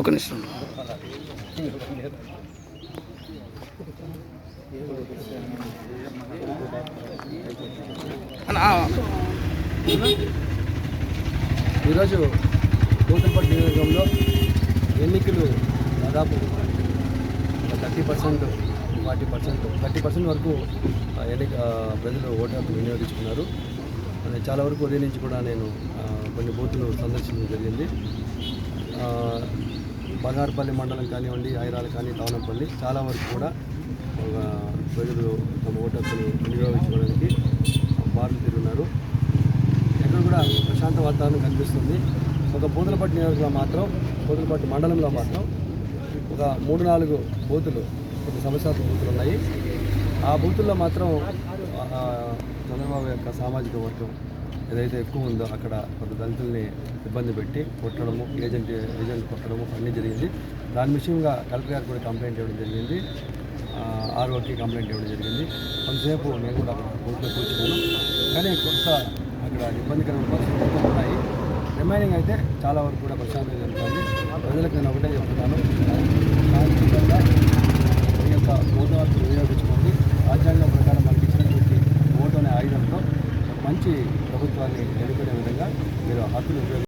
ఒక నిమిషం. ఈరోజు కూతురుపట్టు నియోజకవర్గంలో ఎన్నికలు దాదాపు thirty percent forty percent thirty percent వరకు ఎన్నిక ప్రజలు ఓటు వినియోగించుకున్నారు. చాలా వరకు ఉదయం నుంచి కూడా నేను కొన్ని బూతులు సందర్శించడం జరిగింది. ఆ, బంగారుపల్లి మండలం కానివ్వండి ఐరాలు కానీ తవనంపల్లి చాలా వరకు కూడా ఒక ప్రజలు తమ ఓటు వినియోగించుకోవడానికి బారులు తిరుగున్నారు ఎక్కడ కూడా ప్రశాంత వాతావరణం కనిపిస్తుంది. ఒక పూతలపట్టు నియోజకవర్గంలో మాత్రం పూతలపట్టు మండలంలో మాత్రం ఒక మూడు నాలుగు బూతులు కొన్ని సంవత్సరాల బూతులు ఉన్నాయి. ఆ బూతుల్లో మాత్రం చంద్రబాబు యొక్క సామాజిక వర్గం ఏదైతే ఎక్కువ ఉందో అక్కడ కొంత దళితుల్ని ఇబ్బంది పెట్టి కొట్టడము ఏజెంట్ ఏజెంట్ కొట్టడము అన్నీ జరిగింది. దాని విషయంగా కలెక్టర్ గారు కూడా కంప్లైంట్ ఇవ్వడం జరిగింది. ఆర్ఓకి కంప్లైంట్ ఇవ్వడం జరిగింది. కొంతసేపు నేను కూడా అక్కడ కోర్టులో కూర్చున్నాను. కానీ కొంత అక్కడ ఇబ్బందికరమైన పరిస్థితులు ఉన్నాయి. రిమైనింగ్ అయితే చాలా వరకు కూడా ప్రశాంతంగా జరుగుతుంది. ప్రజలకు నేను ఒకటే చెప్తున్నాను. ఆయుధంతో మంచి ప్రభుత్వాన్ని ఎన్నుకునే విధంగా మీరు హక్కులు ఉపయోగించుకోండి